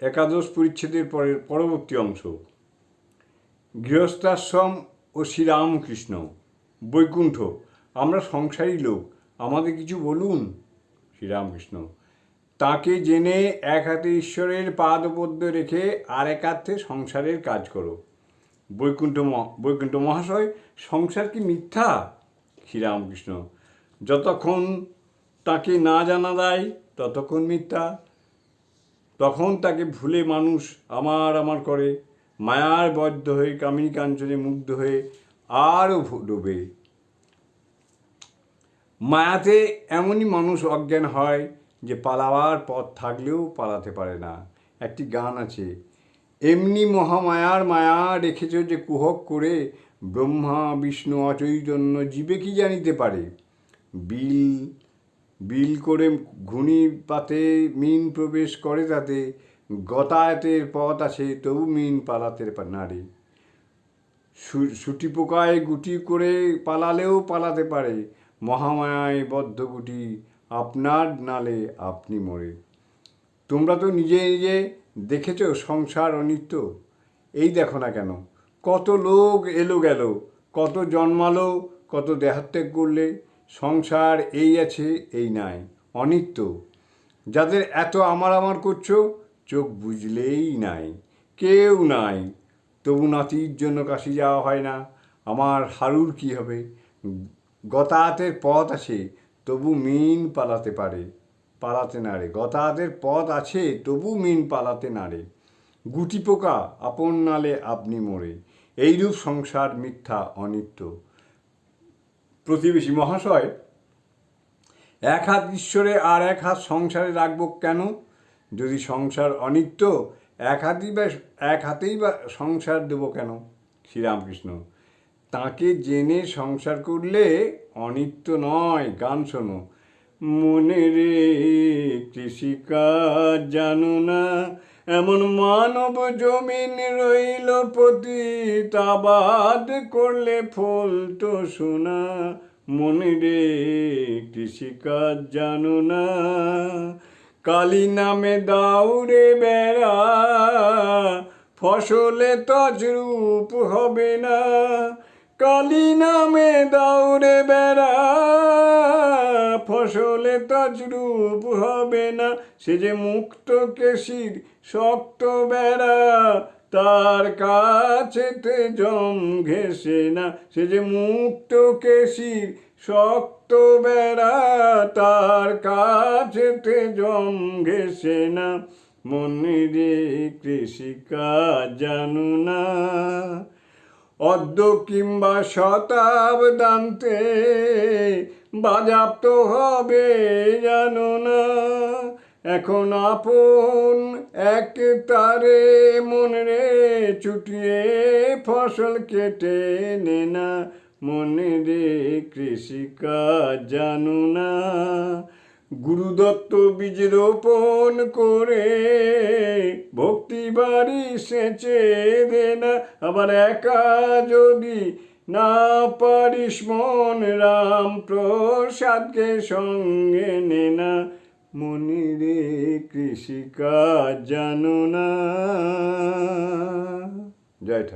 একাদশ পরিচ্ছেদের পরের পরবর্তী অংশ। গৃহস্থাশ্রম ও শ্রীরামকৃষ্ণ। বৈকুণ্ঠ, আমরা সংসারী লোক, আমাদের কিছু বলুন? শ্রীরামকৃষ্ণ, তাকে জেনে এক হাতে ঈশ্বরের পাদপদ্ম রেখে আর এক হাতে সংসারের কাজ করো। বৈকুণ্ঠ বৈকুণ্ঠ মহাশয়, সংসার কি মিথ্যা? শ্রীরামকৃষ্ণ, যতক্ষণ তাকে না জানা দেয় ততক্ষণ মিথ্যা। তখন তাকে ভুলে মানুষ আমার আমার করে, মায়ার বদ্ধ হয়ে কামিনী কাঞ্চনে মুগ্ধ হয়ে আরও ডোবে। মায়াতে এমনই মানুষ অজ্ঞান হয় যে পালাবার পথ থাকলেও পালাতে পারে না। একটি গান আছে, এমনি মহামায়ার মায়া রেখেছ যে কুহক করে, ব্রহ্মা, বিষ্ণু, অচৈতন্য জীবে কি জানিতে পারে? বিল বিল করে ঘুনি পাতে মিন প্রবেশ করে তাতে গতায়তের পথ আছে, তবু মিন পালাতে নারে সুটি পোকায় গুটি করে পালালেও পালাতে পারে। মহামায়ায় বদ্ধ গুটি আপনার নালে আপনি মরে। তোমরা তো নিজে নিজে দেখেছ সংসার অনিত্য? এই দেখো না কেন, কত লোক এলো গেল, কত জন্মালো, কত দেহাত্যাগ করলে সংসার এই আছে, এই নাই। অনিত্য, যাদের এত আমার আমার করছ, চোখ বুঝলেই নাই। কেউ নাই। তবু নাতির জন্য কাশি যাওয়া হয় না। আমার হারুর কি হবে? গতাহাতের পথ আছে, তবু মিন পালাতে পারে। পালাতে নারে গতাহাতের পথ আছে, তবু মিন পালাতে নারে গুটি পোকা, আপন নালে আপনি মোরে। এইরূপ সংসার মিথ্যা, অনিত্য। প্রতিবেশী মহাশয়, এক হাত ঈশ্বরে আর এক হাত সংসারে রাখব কেন? যদি সংসার অনিত্য, এক হাতেই বা, এক হাতেই বা সংসার দেবো কেন? শ্রীরামকৃষ্ণ, তাকে জেনে সংসার করলে অনিত্য নয়। গান শোনো। মনে রে, কৃষিকাজ জানো না এমন মানব জমিন রইল পতিত, আবাদ করলে ফল তো শোনা মনে রে, কৃষিকাজ জানো না। কালী নামে দাউরে বেড়া, ফসলে তজরূপ হবে না। কালী নামে দাউরে বেড়া ফসলে তজরূপ হবে না। সে যে মুক্ত কেশির শক্ত বেড়া, তার কাছেতে জম ঘেসে না। সে যে মুক্ত কেশির শক্ত বেড়া, তার কাছেতে জম ঘেসে না। মনে রে কৃষিকাজ জানু না। অদ্য কিংবা শতাব্দান্তে বাজাপ্ত হবে, জানো না। এখন আপন এক তারে মন রে চুটিয়ে ফসল কেটে নে না। মনে রে কৃষিকাজ, জানো না। গুরুদত্ত বীজ রোপণ করে ভক্তি বাড়ি সেচে দে না। আবার একা যদি না পারিস মন রাম প্রসাদকে সঙ্গে নে না। মনিরে কৃষিকাজ জানো না। জয়